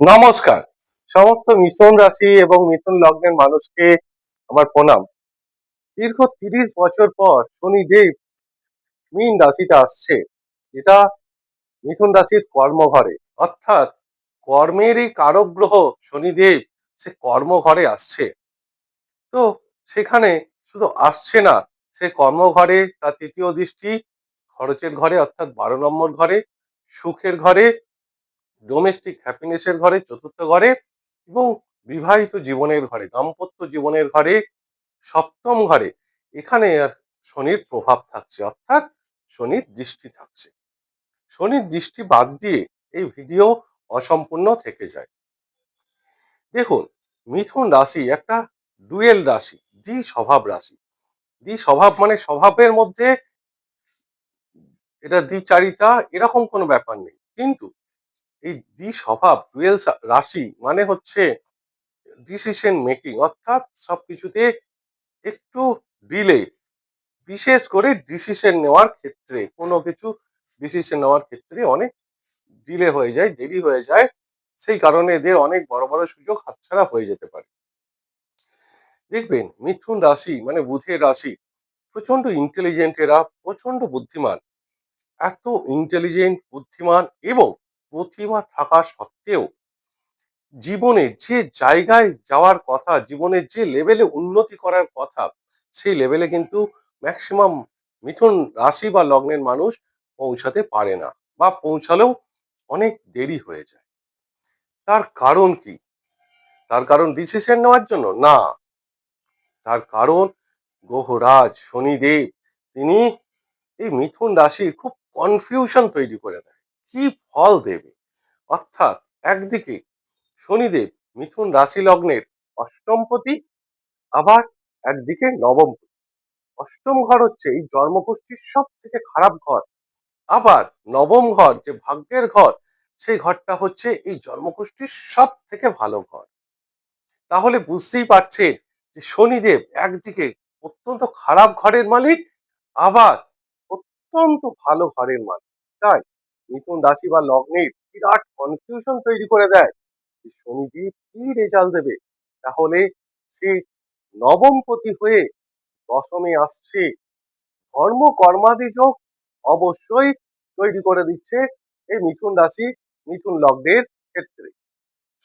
নমস্কার। সমস্ত মিথুন রাশি এবং মিথুন লগ্নের মানুষকে আমার প্রণাম। দীর্ঘ তিরিশ বছর পর শনিদেব মীন রাশিতে আসছে, যেটা মিথুন রাশির কর্মঘরে। অর্থাৎ কর্মেরই কারক গ্রহ শনিদেব, সে কর্মঘরে আসছে। তো সেখানে শুধু আসছে না, সে কর্মঘরে তার তৃতীয় দৃষ্টি খরচের ঘরে, অর্থাৎ বারো নম্বর ঘরে, সুখের ঘরে ডোমেস্টিক হ্যাপিনেসের ঘরে, চতুর্থ ঘরে এবং বিবাহিত জীবনের ঘরে, দাম্পত্য জীবনের ঘরে, সপ্তম ঘরে, এখানে আর শনির প্রভাব থাকছে। অর্থাৎ শনির দৃষ্টি থাকছে। শনির দৃষ্টি বাদ দিয়ে এই ভিডিও অসম্পূর্ণ থেকে যায়। দেখুন, মিথুন রাশি একটা ডুয়েল রাশি দ্বি স্বভাব রাশি। দ্বি স্বভাব মানে স্বভাবের মধ্যে এটা দ্বিচারিতা, এরকম কোনো ব্যাপার নেই। কিন্তু এই দ্বি স্বভাব ডুয়েল রাশি মানে হচ্ছে ডিসিশন মেকিং অর্থাৎ সবকিছুতে একটু ডিলে বিশেষ করে ডিসিশন নেওয়ার ক্ষেত্রে, কোনো কিছু ডিসিশন নেওয়ার ক্ষেত্রে অনেক ডিলে হয়ে যায়, দেরি হয়ে যায়, সেই কারণে এদের অনেক বড় বড় সুযোগ হাতছাড়া হয়ে যেতে পারে। দেখবেন মিথুন রাশি মানে বুধের রাশি প্রচণ্ড ইন্টেলিজেন্ট এরা প্রচণ্ড বুদ্ধিমান, এত ইন্টেলিজেন্ট বুদ্ধিমান এবং প্রতিভা থাকা সত্ত্বেও জীবনে যে জায়গায় যাওয়ার কথা জীবনের যে লেভেলে উন্নতি করার কথা, সেই লেভেলে কিন্তু ম্যাক্সিমাম মিথুন রাশি বা লগ্নের মানুষ পৌঁছাতে পারে না বা পৌঁছালেও অনেক দেরি হয়ে যায়। তার কারণ কি? তার কারণ ডিসিশন নেওয়ার জন্য? না। তার কারণ গ্রহরাজ, শনিদেব, তিনি এই মিথুন রাশির খুব কনফিউশন তৈরি করে দেয়। কি ফল দেবে? অর্থাৎ একদিকে শনিদেব মিথুন রাশি লগ্নের অষ্টমপতি আবার একদিকে নবমপতি অষ্টম ঘর হচ্ছে এই জন্মপুষ্টির সব থেকে খারাপ ঘর। আবার নবম ঘর যে ভাগ্যের ঘর, সেই ঘরটা হচ্ছে এই জন্মগোষ্ঠীর সব থেকে ভালো ঘর। তাহলে বুঝতেই পারছেন যে শনিদেব একদিকে অত্যন্ত খারাপ ঘরের মালিক, আবার অত্যন্ত ভালো ঘরের মালিক। তাই মিথুন রাশি বা লগ্নের বিরাট কনফিউশন তৈরি করে দেয়। যে কি রেজাল্ট দেবে? তাহলে সে নবমপতি হয়ে দশমে আসছে। ধর্ম কর্মাদি যোগ অবশ্যই তৈরি করে দিচ্ছে এই মিথুন রাশি, মিথুন লগ্নের ক্ষেত্রে।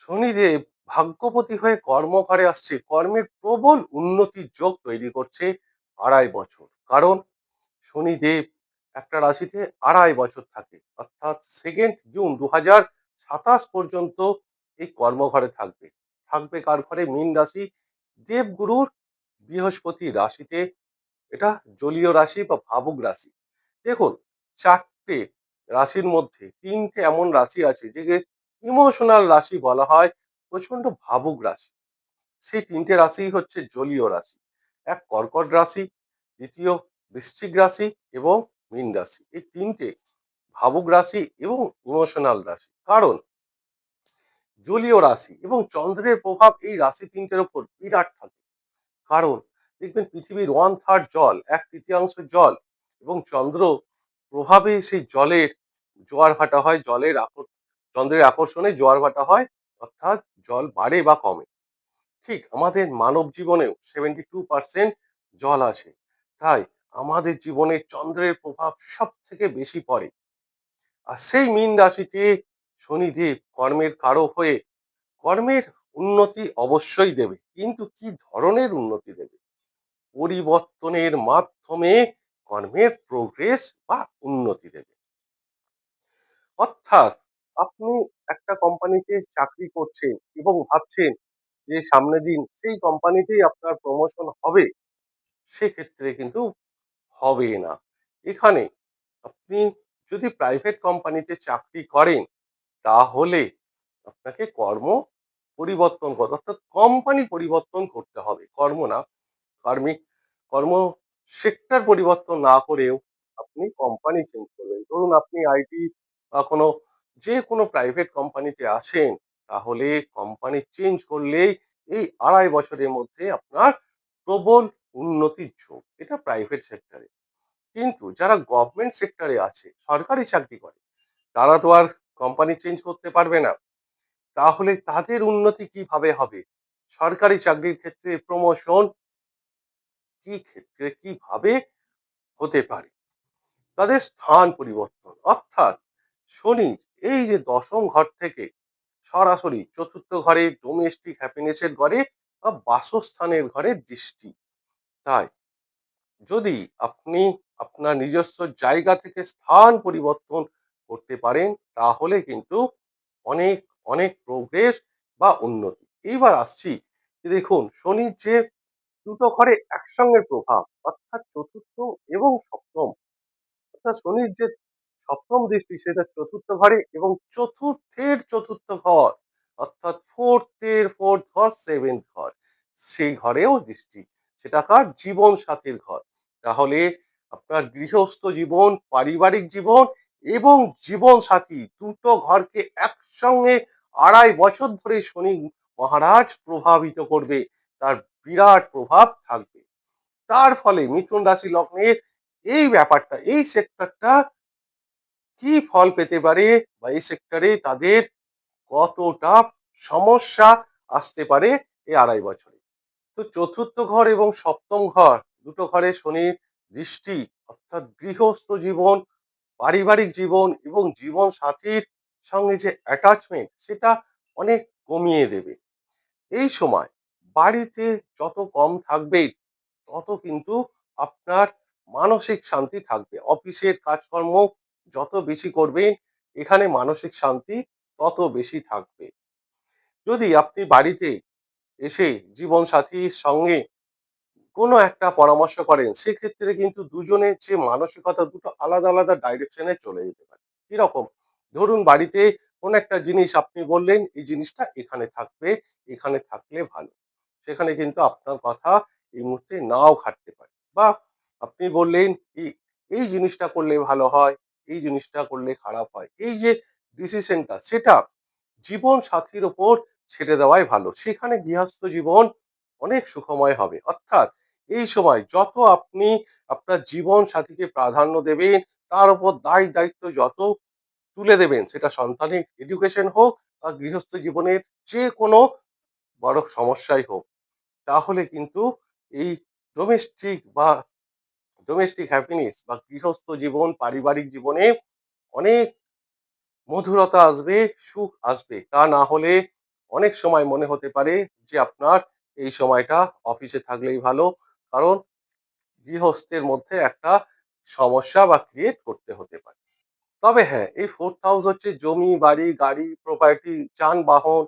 শনিদেব ভাগ্যপতি হয়ে কর্মঘরে আসছে। কর্মের প্রবল উন্নতির যোগ তৈরি করছে আড়াই বছর। কারণ শনিদেব একটা রাশিতে আড়াই বছর থাকে। অর্থাৎ সেকেন্ড জুন দু হাজার সাতাশ পর্যন্ত এই কর্মঘরে থাকবে। থাকবে কার ঘরে? মীন রাশি। দেবগুরুর বৃহস্পতি রাশিতে। এটা জলীয় রাশি বা ভাবুক রাশি। দেখুন, চারটে রাশির মধ্যে তিনটে এমন রাশি আছে যে ইমোশনাল রাশি বলা হয় প্রচণ্ড ভাবুক রাশি। সেই তিনটে রাশি হচ্ছে জলীয় রাশি। এক কর্কট রাশি, দ্বিতীয় বৃশ্চিক রাশি এবং মীন রাশি। এই তিনটে ভাবুক রাশি এবং ইমোশনাল রাশি। কারণ জলীয় রাশি এবং চন্দ্রের প্রভাব এই রাশি তিনটের উপর বিরাট থাকে। কারণ দেখবেন পৃথিবীর ওয়ান থার্ড জল, এক তৃতীয়াংশ জল এবং চন্দ্র প্রভাবে সেই জলের জোয়ার ভাটা হয়, জলের আকর চন্দ্রের আকর্ষণে জোয়ার ভাটা হয়, অর্থাৎ জল বাড়ে বা কমে। ঠিক আমাদের মানব জীবনেও সেভেন্টি টু পার্সেন্ট জল আছে। তাই আমাদের জীবনে চন্দ্রের প্রভাব সব থেকে বেশি পড়ে। আর সেই মীন রাশিতে শনিদেব কর্মের কারও হয়ে কর্মের উন্নতি অবশ্যই দেবে, কিন্তু কি ধরনের উন্নতি দেবে? পরিবর্তনের মাধ্যমে কর্মের প্রোগ্রেস বা উন্নতি দেবে। অর্থাৎ আপনি একটা কোম্পানিতে চাকরি করছেন এবং ভাবছেন যে সামনে দিন সেই কোম্পানিতেই আপনার প্রমোশন হবে, সেক্ষেত্রে কিন্তু হবে না। এখানে আপনি যদি প্রাইভেট কোম্পানিতে চাকরি করেন, তাহলে আপনাকে কর্ম পরিবর্তন করতে অর্থাৎ কোম্পানি পরিবর্তন করতে হবে। কর্ম না কার্মিক কর্ম সেক্টর পরিবর্তন না করেও আপনি কোম্পানি চেঞ্জ করবেন। ধরুন আপনি আইটি বা কোনো, যে কোনো প্রাইভেট কোম্পানিতে আসেন তাহলে কোম্পানি চেঞ্জ করলেই এই আড়াই বছরের মধ্যে আপনার প্রবল উন্নতির যোগ এটা প্রাইভেট সেক্টরে কিন্তু যারা গভর্নমেন্ট সেক্টরে আছে, সরকারি চাকরি করে, তারা তো আর কোম্পানি চেঞ্জ করতে পারবে না। তাহলে তাদের উন্নতি কীভাবে হবে? সরকারি চাকরির ক্ষেত্রে প্রমোশন কি ক্ষেত্রে, কীভাবে হতে পারে? তাদের স্থান পরিবর্তন, অর্থাৎ শনি এই যে দশম ঘর থেকে সরাসরি চতুর্থ ঘরে ডোমেস্টিক হ্যাপিনেসের ঘরে বা বাসস্থানের ঘরে দৃষ্টি। তাই যদি আপনি আপনার নিজস্ব জায়গা থেকে স্থান পরিবর্তন করতে পারেন, তাহলে কিন্তু অনেক অনেক প্রোগ্রেস বা উন্নতি। এইবার আসছি দেখুন, শনির যে দুটো ঘরে একসঙ্গে প্রভাব, অর্থাৎ চতুর্থ এবং সপ্তম, অর্থাৎ শনির যে সপ্তম দৃষ্টি সেটা চতুর্থ ঘরে এবং চতুর্থের চতুর্থ ঘর, অর্থাৎ ফোর্থের ফোর্থ ঘর সেভেন্থ ঘর, সেই ঘরেও দৃষ্টি, সেটা কার? জীবন সাথীর ঘর। তাহলে আপনার গৃহস্থ জীবন, পারিবারিক জীবন এবং জীবন সাথী দুটো ঘরকে একসঙ্গে আড়াই বছর ধরে শনি মহারাজ প্রভাবিত করবে, তার বিরাট প্রভাব থাকবে। তার ফলে মিথুন রাশি লগ্নের এই ব্যাপারটা, এই সেক্টরটা কি ফল পেতে পারে বা এই সেক্টরে তাদের কতটা সমস্যা আসতে পারে এই আড়াই বছরে? তো চতুর্থ ঘর এবং সপ্তম ঘর, দুটো ঘরে শনির দৃষ্টি অর্থাৎ গৃহস্থ জীবন, পারিবারিক জীবন এবং জীবন সাথীর সঙ্গে যে অ্যাটাচমেন্ট সেটা অনেক কমিয়ে দেবে। এই সময় বাড়িতে যত কম থাকবে, তত কিন্তু আপনার মানসিক শান্তি থাকবে। অফিসের কাজকর্ম যত বেশি করবেন, এখানে মানসিক শান্তি তত বেশি থাকবে। যদি আপনি বাড়িতে এসে জীবন সাথীর সঙ্গে কোনো একটা পরামর্শ করেন, সেক্ষেত্রে কিন্তু দুজনের যে মানসিকতা দুটো আলাদা আলাদা ডাইরেকশনে চলে যেতে পারে। কীরকম? ধরুন বাড়িতে কোনো একটা জিনিস আপনি বললেন, এই জিনিসটা এখানে থাকবে, এখানে থাকলে ভালো। সেখানে কিন্তু আপনার কথা এই মুহূর্তে নাও খাটতে পারে। বা আপনি বললেন, এই জিনিসটা করলে ভালো হয়, এই জিনিসটা করলে খারাপ হয়। এই যে ডিসিশনটা সেটা জীবন সাথীর ওপর ছেড়ে দেওয়াই ভালো। সেখানে গৃহস্থ জীবন অনেক সুখময় হবে। অর্থাৎ এই সময় যত আপনি আপনার জীবন সাথীকে প্রাধান্য দেবেন, তার উপর দায় দায়িত্ব যত তুলে দেবেন, সেটা সন্তানের এডুকেশন হোক বা গৃহস্থ জীবনের যে কোনো বড় সমস্যাই হোক, তাহলে কিন্তু এই ডোমেস্টিক বা ডোমেস্টিক হ্যাপিনেস বা গৃহস্থ জীবন, পারিবারিক জীবনে অনেক মধুরতা আসবে, সুখ আসবে। তা না হলে অনেক সময় মনে হতে পারে যে আপনার এই সময়টা অফিসে থাকলেই ভালো। কারণ গৃহস্থের মধ্যে একটা সমস্যা বা ক্রিয়েট করতে হতে পারে। তবে হ্যাঁ এই ফোর্থ হাউস হচ্ছে জমি, বাড়ি, গাড়ি প্রপার্টি যানবাহন,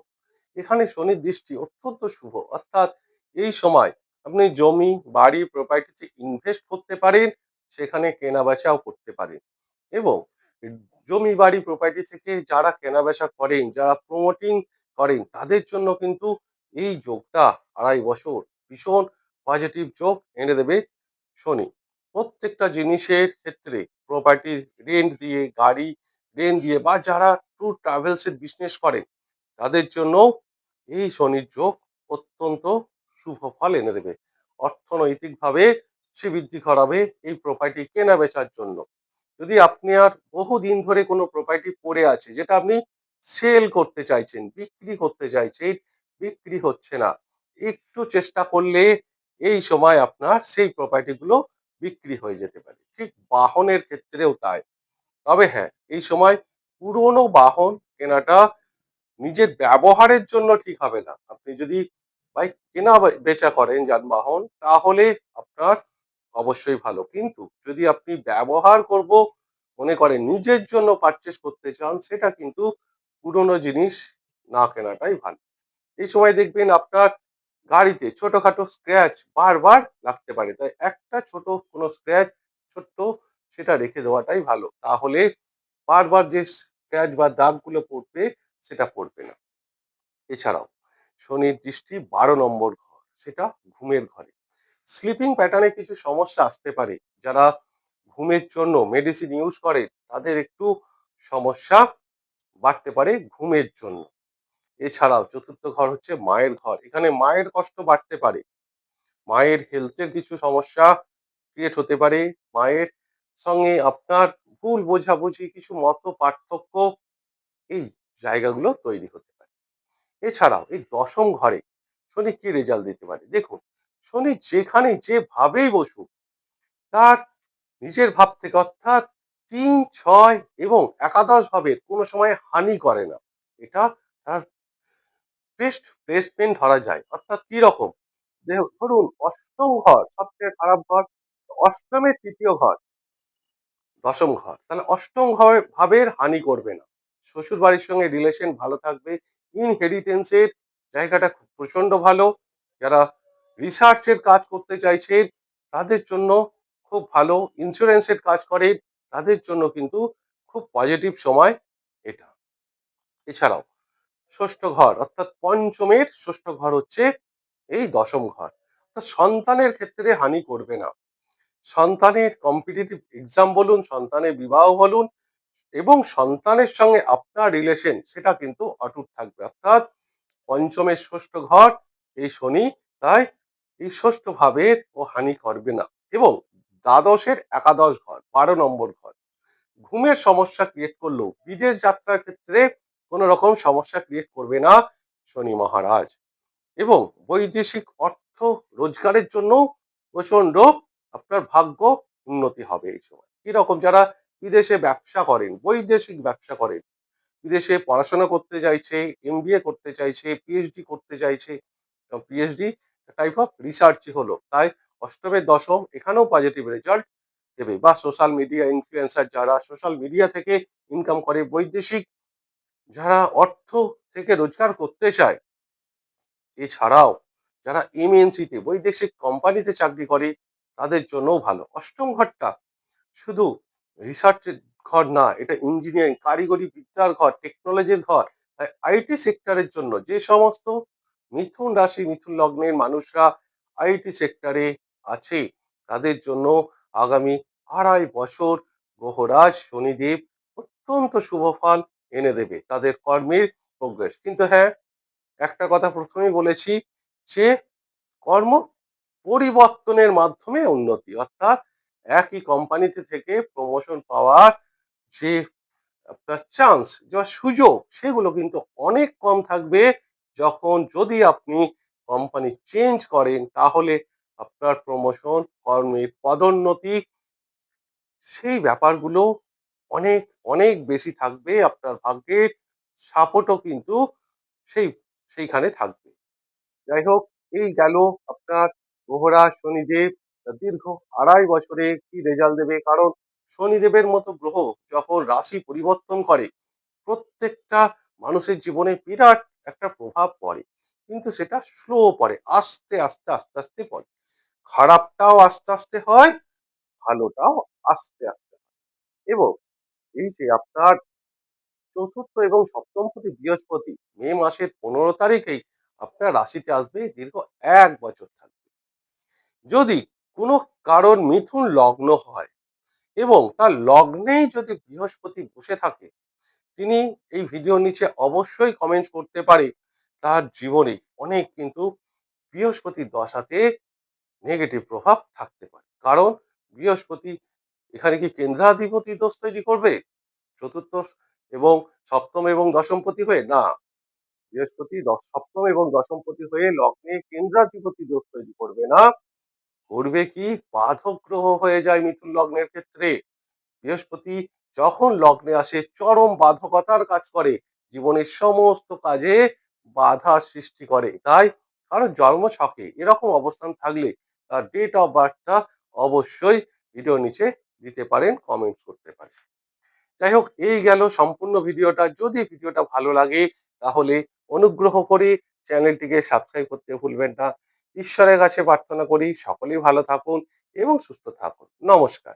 এখানে শনির দৃষ্টি অত্যন্ত শুভ। অর্থাৎ এই সময় আপনি জমি, বাড়ি প্রপার্টিতে ইনভেস্ট করতে পারেন, সেখানে কেনা বেচাও করতে পারেন। এবং জমি, বাড়ি প্রপার্টি থেকে যারা কেনা বেচা করেন, যারা প্রমোটিং করেন, তাদের জন্য কিন্তু এই যোগটা আড়াই বছর ভীষণ পজিটিভ যোগ এনে দেবে শনি। প্রত্যেকটা জিনিসের ক্ষেত্রে প্রপার্টি রেন্ট দিয়ে, গাড়ি রেন্ট দিয়ে বা যারা ট্যুর ট্রাভেলস এর বিজনেস করে, তাদের জন্য এই শনির যোগ অত্যন্ত শুভ ফল এনে দেবে। অর্থনৈতিকভাবে সে বৃদ্ধি করাবে এই প্রপার্টি কেনা বেচার জন্য। যদি আপনি আর বহুদিন ধরে কোনো প্রপার্টি পড়ে আছে, যেটা আপনি সেল করতে চাইছেন, বিক্রি করতে চাইছেন, বিক্রি হচ্ছে না, একটু চেষ্টা করলে এই সময় আপনার সেই প্রপার্টিগুলো বিক্রি হয়ে যেতে পারে। ঠিক বাহনের ক্ষেত্রেও তাই। তবে হ্যাঁ এই সময় পুরনো বাহন কেনাটা নিজের ব্যবহারের জন্য ঠিক হবে না। আপনি যদি বাইক কেনা বেচা করেন যানবাহন, তাহলে আপনার অবশ্যই ভালো। কিন্তু যদি আপনি ব্যবহার করব, মনে করেন নিজের জন্য পারচেস করতে চান, সেটা কিন্তু পুরনো জিনিস না কেনাটাই ভালো। এই সময় দেখবেন আপনার গাড়িতে ছোটখাটো স্ক্র্যাচ বারবার লাগতে পারে। তাই একটা ছোট কোনো স্ক্র্যাচ ছোট্ট সেটা রেখে দেওয়াটাই ভালো। তাহলে বারবার যে স্ক্র্যাচ বা দাগগুলো পড়বে, সেটা পড়বে না। এছাড়াও শনির দৃষ্টি বারো নম্বর ঘর, সেটা ঘুমের ঘরে। স্লিপিং প্যাটার্নে কিছু সমস্যা আসতে পারে। যারা ঘুমের জন্য মেডিসিন ইউজ করে, তাদের একটু সমস্যা বাড়তে পারে ঘুমের জন্য। এছাড়াও চতুর্থ ঘর হচ্ছে মায়ের ঘর। এখানে মায়ের কষ্ট বাড়তে পারে। মায়ের হেলথের কিছু সমস্যা ক্রিয়েট হতে পারে। মায়ের সঙ্গে আপনার ভুল বোঝাবুঝি, কিছু মত পার্থক্য এই জায়গাগুলো তৈরি হতে পারে। এছাড়াও এই দশম ঘরে শনি কি রেজাল্ট দিতে পারে? দেখুন, শনি যেখানে যেভাবেই বসুক, তার নিজের ভাব থেকে অর্থাৎ তিন, ছয় এবং একাদশ ভাবের কোনো সময় হানি করে না। এটা তার বেস্ট প্লেসমেন্ট ধরা যায়। অর্থাৎ কি রকম? যে ধরুন, অষ্টম ঘর সবচেয়ে খারাপ ঘর, অষ্টমের তৃতীয় ঘর, দশম ঘর। তাহলে অষ্টম ঘর ভাবের হানি করবে না। শ্বশুর বাড়ির সঙ্গে রিলেশন ভালো থাকবে ইনহেরিটেন্সের জায়গাটা খুব প্রচণ্ড ভালো। যারা রিসার্চের কাজ করতে চাইছে, তাদের জন্য খুব ভালো। ইন্স্যুরেন্সের কাজ করে, তাদের জন্য কিন্তু খুব পজিটিভ সময় এটা। এছাড়াও ষষ্ঠ ঘর, অর্থাৎ পঞ্চমের ষষ্ঠ ঘর হচ্ছে এই দশম ঘর। তো সন্তানের ক্ষেত্রে হানি করবে না। সন্তানের কম্পিটিটিভ এক্সাম বলুন, সন্তানের বিবাহ বলুন, এবং সন্তানের সঙ্গে আপনার রিলেশন সেটা কিন্তু অটুট থাকবে। অর্থাৎ পঞ্চমের ষষ্ঠ ঘর, এই শনি তাই এই ষষ্ঠ ভাবের ও হানি করবে না। এবং দ্বাদশের একাদশ ঘর, বারো নম্বর ঘর। ঘুমের সমস্যা ক্রিয়েট করলেও বিদেশ যাত্রার ক্ষেত্রে কোনো রকম সমস্যা ক্রিয়েট করবে না শনি মহারাজ। এবং বৈদেশিক অর্থ রোজগারের জন্য প্রচণ্ড আপনার ভাগ্য উন্নতি হবে এই সময়। কীরকম যারা বিদেশে ব্যবসা করেন, বৈদেশিক ব্যবসা করেন, বিদেশে পড়াশোনা করতে চাইছে এমবিএ করতে চাইছে পিএইচডি করতে চাইছে পিএইচডি টাইপ অফ রিসার্চই হলো, তাই অষ্টমের দশম, এখানেও পজিটিভ রেজাল্ট দেবে। বা সোশ্যাল মিডিয়া ইনফ্লুয়েন্সার যারা সোশ্যাল মিডিয়া থেকে ইনকাম করে, বৈদেশিক যারা অর্থ থেকে রোজগার করতে চায়, এছাড়াও যারা এমএনসিতে বৈদেশিক কোম্পানিতে চাকরি করে, তাদের জন্যও ভালো। অষ্টম ঘরটা শুধু রিসার্চের ঘর না, এটা ইঞ্জিনিয়ারিং কারিগরি বিদ্যার ঘর টেকনোলজির ঘর, তাই আইটি সেক্টরের জন্য যে সমস্ত মিথুন রাশি, মিথুন লগ্নের মানুষরা আইটি সেক্টরে আছে, তাদের জন্য আগামী আড়াই বছর গ্রহরাজ শনিদেব অত্যন্ত শুভ ফল এনে দেবে। তাদের কর্মের প্রোগ্রেস কিন্তু হ্যাঁ একটা কথা প্রথমেই বলেছি যে, কর্ম পরিবর্তনের মাধ্যমে উন্নতি। অর্থাৎ একই কোম্পানিতে থেকে প্রমোশন পাওয়ার যে আপনার চান্স বা সুযোগ, সেগুলো কিন্তু অনেক কম থাকবে যখন যদি আপনি কোম্পানি চেঞ্জ করেন, তাহলে আপনার প্রমোশন কর্মের পদোন্নতি, সেই ব্যাপারগুলো অনেক অনেক বেশি থাকবে আপনার ভাগ্যের সাপোর্টও কিন্তু সেই, সেইখানে থাকবে। যাই হোক, এই গেল আপনার গ্রহরা শনিদেব। দীর্ঘ আড়াই বছরে কি রেজাল্ট দেবে? কারণ শনিদেবের মতো গ্রহ যখন রাশি পরিবর্তন করে, প্রত্যেকটা মানুষের জীবনে বিরাট একটা প্রভাব পড়ে। কিন্তু সেটা স্লো পড়ে, আস্তে আস্তে আস্তে আস্তে পড়ে। খারাপটাও আস্তে আস্তে হয়, ভালোটাও আস্তে আস্তে এবং এই যে আপনার চতুর্থ এবং সপ্তম প্রতি বৃহস্পতি, মে মাসের পনেরো তারিখেই আপনার রাশিতে আসবে দীর্ঘ এক বছর থাকবে। যদি কোনো কারণ মিথুন লগ্ন হয় এবং তার লগ্নেই যদি বৃহস্পতি বসে থাকে, তিনি এই ভিডিওর নিচে অবশ্যই কমেন্ট করতে পারে, তার জীবনে অনেক কিন্তু বৃহস্পতির দশাতে নেগেটিভ প্রভাব থাকতে পারে। কারণ বৃহস্পতি এখানে কি কেন্দ্রাধিপতি দোষ তৈরি করবে? চতুর্থ এবং সপ্তম এবং দশমপতি হয়ে? না। বৃহস্পতি সপ্তম এবং দশমপতি হয়ে লগ্নে কেন্দ্রাধিপতি দোষ তৈরি করবে না। করবে কি? বাধক গ্রহ হয়ে যায় মিথুন লগ্নের ক্ষেত্রে। বৃহস্পতি যখন লগ্নে আসে, চরম বাধকতার কাজ করে। জীবনের সমস্ত কাজে বাধা সৃষ্টি করে। তাই কারণ জন্ম ছকে এরকম অবস্থান থাকলে তার ডেট অফ বার্থটা অবশ্যই ভিডিও নিচে দিতে পারেন কমেন্টস করতে পারেন। যাই হোক এই গেল সম্পূর্ণ ভিডিওটা। যদি ভিডিওটা ভালো লাগে, তাহলে অনুগ্রহ করে চ্যানেলটিকে সাবস্ক্রাইব করতে ভুলবেন না। ঈশ্বরের কাছে প্রার্থনা করি, সকলেই ভালো থাকুন এবং সুস্থ থাকুন। নমস্কার।